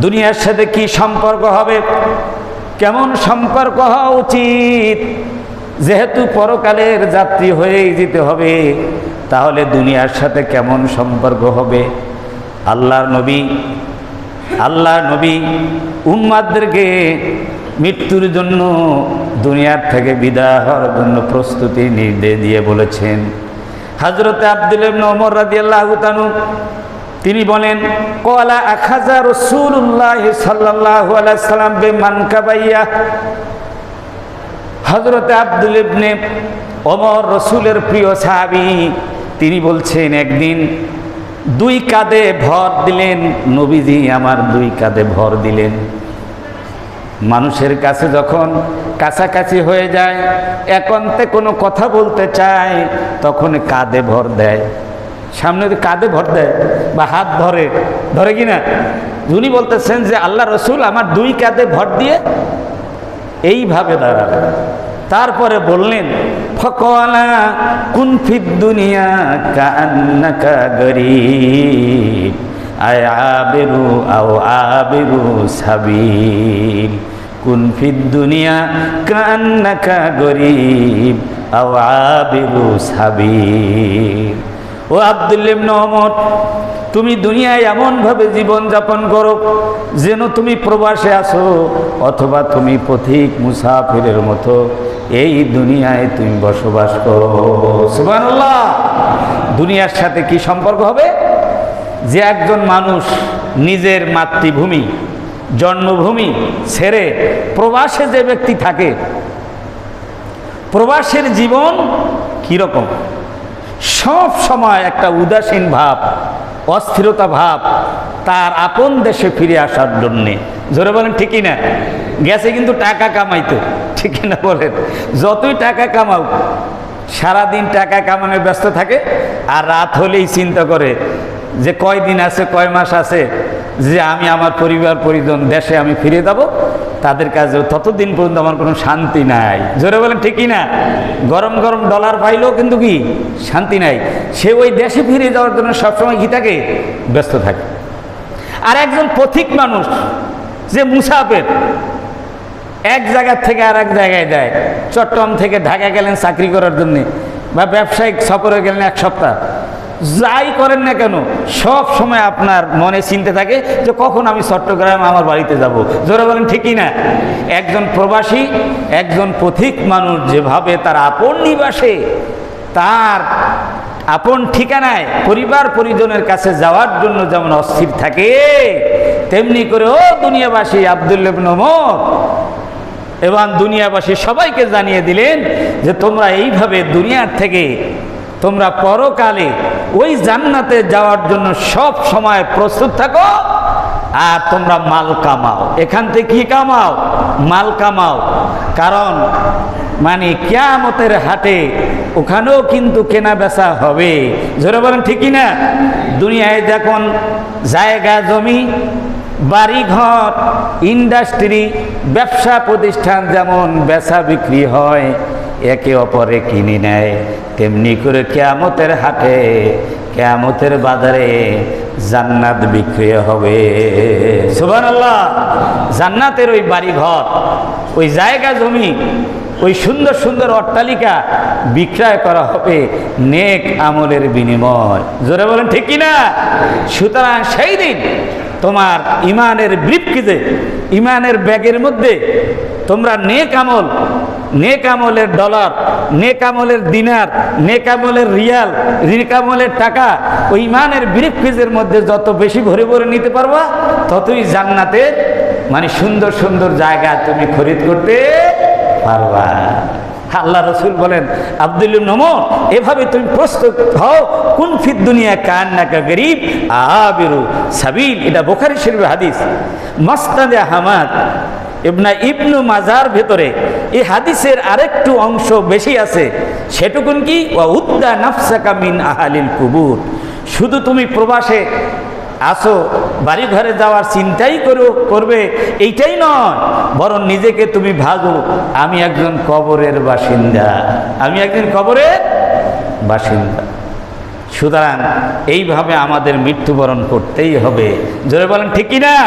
দুনিয়ার সাথে কি সম্পর্ক হবে? কেমন সম্পর্ক হওয়া উচিত? যেহেতু পরকালের যাত্রী হয়েই যেতে হবে, তাহলে দুনিয়ার সাথে কেমন সম্পর্ক হবে? আল্লাহর নবী আল্লাহ নবী উম্মাদদেরকে মৃত্যুর জন্য দুনিয়ার থেকে বিদায় হওয়ার জন্য প্রস্তুতি নির্দেশ দিয়ে বলেছেন। হজরতে আব্দুল ওমর রাদিয়াল্লাহু তাআলা তিনি বলেন, কলা আখাজা রসুল্লাহ সাল্লাল্লাহু আলাইহি সাল্লাম বে মানকাবাইয়া হজরতে আব্দুল ইবনে ওমর রসুলের প্রিয় সাহাবী, তিনি বলছেন, একদিন দুই কাঁধে ভর দিলেন, নবীজি আমার দুই কাঁধে ভর দিলেন। মানুষের কাছে যখন কাছাকাছি হয়ে যায়, একান্তে কোনো কথা বলতে চায়, তখন কাঁধে ভর দেয়। সামনে যদি কাঁধে ভর দেয় বা হাত ধরে ধরে কি না উনি বলতেছেন যে আল্লাহ রসুল আমার দুই কাঁধে ভর দিয়ে এইভাবে দাঁড়ালেন। তারপরে বললেন, ফকওয়ালা কুনফিদ দুনিয়া কান্নাকা গরিব, আয় আবেরু আও আবেরু সাবিল। কুনফিদ দুনিয়া কান্নাকা গরিব, আও আবেরু সাবিল। ও আবদুল্লিম নহমদ তুমি দুনিয়ায় এমনভাবে জীবনযাপন করো যেন তুমি প্রবাসে আসো অথবা তুমি পথিক মুসাফিরের মতো এই দুনিয়ায় তুমি বসবাস করো। সুবহানাল্লাহ। দুনিয়ার সাথে কি সম্পর্ক হবে? যে একজন মানুষ নিজের মাতৃভূমি, জন্মভূমি ছেড়ে প্রবাসে যে ব্যক্তি থাকে, প্রবাসের জীবন কীরকম? সব সময় একটা উদাসীন ভাব, অস্থিরতা ভাব তার আপন দেশে ফিরে আসার জন্যে। জোরে বলেন, ঠিকই না? গেছে কিন্তু টাকা কামাইতে। ঠিকই না বলেন? যতই টাকা কামাও, সারাদিন টাকা কামানোয় ব্যস্ত থাকে আর রাত হলেই চিন্তা করে যে কয় দিন আছে, কয় মাস আছে, যে আমি আমার পরিবার, পরিজন, দেশে আমি ফিরে যাব। তাদের কাছে ততদিন পর্যন্ত আমার কোনো শান্তি নাই। জোরে বলেন, ঠিকই না? গরম গরম ডলার পাইলেও কিন্তু কি? শান্তি নাই। সে ওই দেশে ফিরে যাওয়ার জন্য সবসময় কি থাকে? ব্যস্ত থাকে। আর একজন পথিক মানুষ, যে মুসাফের, এক জায়গা থেকে আর এক জায়গায় যায়। চট্টগ্রাম থেকে ঢাকা গেলেন চাকরি করার জন্যে, বা ব্যবসায়িক সফরে গেলেন এক সপ্তাহ। যাই করেন না কেন, সব সময় আপনার মনে চিনতে থাকে যে কখন আমি চট্টগ্রাম আমার বাড়িতে যাব। জোরে বলেন ঠিকই না একজন প্রবাসী, একজন পথিক মানুষ যেভাবে তার আপন নিবাসে, তার আপন ঠিকানায় পরিবার পরিজনের কাছে যাওয়ার জন্য যেমন অস্থির থাকে, তেমনি করে ও দুনিয়াবাসী আবদুল্লেব নমর এবং দুনিয়াবাসী সবাইকে জানিয়ে দিলেন যে তোমরা এইভাবে দুনিয়ার থেকে তোমরা পরকালে ওই জান্নাতে যাওয়ার জন্য সব সময় প্রস্তুত থাকো আর তোমরা মাল কামাও। এখান থেকে কি কামাও? মাল কামাও। কারণ মানে কেয়ামতের হাটে ওখানেও কিন্তু কেনা বেচা হবে। ধরে বলেন ঠিকই না দুনিয়ায় যখন জায়গা, জমি, বাড়িঘর, ইন্ডাস্ট্রি, ব্যবসা প্রতিষ্ঠান যেমন বেচা বিক্রি হয়, একে অপরে কিনে নেয়। তেমনি করে কেয়ামতের হাটে, কেয়ামতের বাজারে জান্নাত বিক্রি হবে। সুবান আল্লাহ জান্নাতের ওই বাড়িঘর, ওই জায়গা জমি, ওই সুন্দর সুন্দর অট্টালিকা বিক্রয় করা হবে নেক আমলের বিনিময়। জোরে বলেন, ঠিক না সুতরাং সেই দিন তোমার ইমানের বৃক্ষিতে ইমানের ব্যাগের মধ্যে তোমরা নেক আমল, নেক আমলের ডলার, নেক আমলের দিনার, নেক আমলের রিয়াল, নেক আমলের টাকা, ওই ইমানের ব্রিফকেজের মধ্যে যত বেশি ভরে ভরে নিতে পারবা, ততই জান্নাতে মানে সুন্দর সুন্দর জায়গা তুমি খরিদ করতে পারবা। আল্লাহ রসুল বলেন, আব্দুল নমো এভাবে তুমি প্রস্তুত হও, কোন ফিদ দুনিয়া কান নাকা গরিব, আবিরু সাবিল। এটা বোখারি শরীফ হাদিস। মাস্তাদে আহমাদ ইবনা ইবনু মাজার ভেতরে এই হাদিসের আরেকটু অংশ বেশি আছে। সেটুকুন কি? ওয়া উদ্দা নাফসাকা মিন আহালিল কুবুর। শুধু তুমি প্রবাসে আসো বাড়ি ঘরে যাওয়ার চিন্তাই করো, করবে, এইটাই নয়। বরং নিজেকে তুমি ভাগো। আমি একজন কবরের বাসিন্দা। আমি একজন কবরের বাসিন্দা। সুতরাং এইভাবে আমাদের মৃত্যুবরণ করতেই হবে। জোরে বলেন ঠিকই না